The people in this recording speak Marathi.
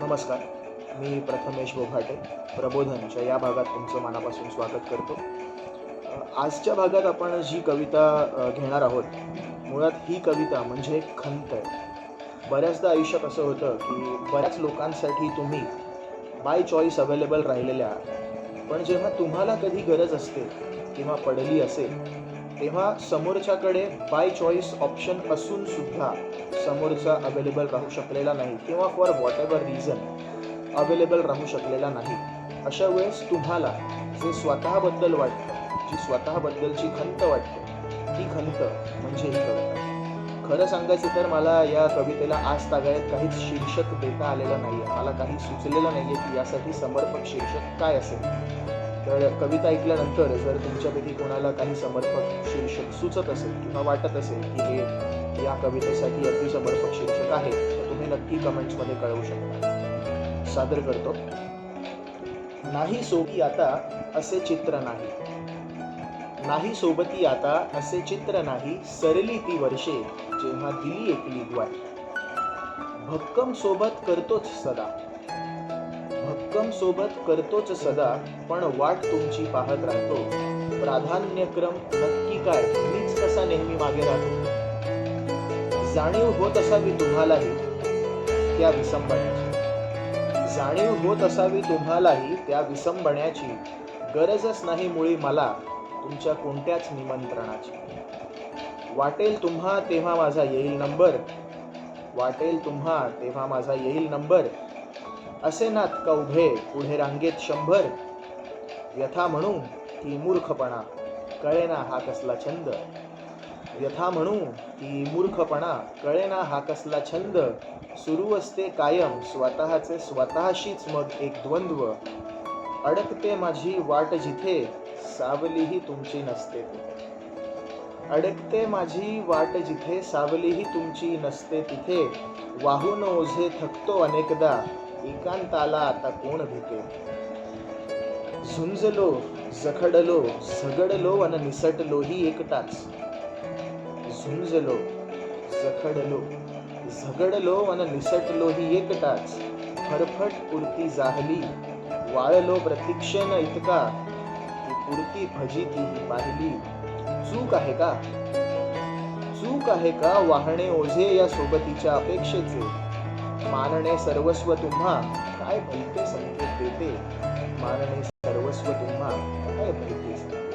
नमस्कार. मी प्रथमेश बोघाटे. प्रबोधनच्या या भागात तुमचं मनापासून स्वागत करतो. आजच्या भागात आपण जी कविता घेणार आहोत मुळात ही कविता म्हणजे एक खंत आहे. बऱ्याचदा आयुष्यात असं होतं की बऱ्याच लोकांसाठी तुम्ही बाय चॉईस अवेलेबल राहिलेल्या आहात. पण जेव्हा तुम्हाला कधी गरज असते किंवा पडली असेल तेव्हा समोरच्याकडे बाय चॉईस ऑप्शन असून सुद्धा समोरचा अवेलेबल राहू शकलेला नाही किंवा for whatever reason available राहू शकलेला नाही. अशा वेळेस तुम्हाला जे स्वतःबद्दल वाटतं जी स्वतःबद्दलची खंत वाटते ती खंत म्हणजे ही कविता. खरं सांगायचं तर मला या कवितेला आज तागायत काहीच शीर्षक देता आलेलं नाही आहे मला काही सुचलेलं नाही आहे की यासाठी समर्पक शीर्षक काय असेल. तर कविता ऐकल्यानंतर जर तुमच्यापैकी कोणाला काही समर्पक शीर्षक सुचत असेल किंवा वाटत असेल की हे या कवितेसाठी अगदी समर्पक शीर्षक आहे तर तुम्ही नक्की कमेंट्समध्ये कळवू शकता. सादर करतो. नाही सोबी आता असे चित्र नाही. नाही सोबती आता असे चित्र नाही सरली ती वर्षे जेव्हा दिली एकली द्वार भक्कम सोबत करतोच सदा. भक्कम सोबत करतोच सदा पण वाट तुमची पाहत राहतो. प्राधान्यक्रम नक्की काय मीच कसा नेहमी मागे राहतो? जाणीव होत असावी तुम्हालाही त्या विसंबण्याची. जाणीव होत असावी तुम्हालाही त्या विसंबण्याची गरजच नाही मुळी मला तुमच्या कोणत्याच निमंत्रणाची. वाटेल तुम्हा तेव्हा माझा येईल नंबर. वाटेल तुम्हा तेव्हा माझा येईल नंबर. असे नात का उभे पुढे रांगेत शंभर. व्यथा म्हणू ती मूर्खपणा कळेना हा कसला छंद. व्यथा म्हणू ती मूर्खपणा कळेना हा कसला छंद. सुरू असते कायम स्वतःचे स्वतःशीच मग एक द्वंद्व. अडकते माझी वाट जिथे सावलीही तुमची नसते. अडकते माझी वाट जिथे सावलीही तुमची नसते तिथे. वाहून ओझे थकतो अनेकदा. एकांताला आता कोण भेटे झुंजलो जखडलो झगडलो अन निसटलोही एकटाच झुंजलो जखडलो झगडलो अन निसटलोही एकटाच फरफट पुरती जाहली वाळलो प्रतीक्षण इतका. ती पुरती फजिती ही पाहिली. चूक आहे का? चूक आहे का वाहणे ओझे या सोबतीच्या अपेक्षेचे? मानणे सर्वस्व तुम्हा काय भलते संकेत देते? मानणे सर्वस्व तुम्हा काय भलते संकेत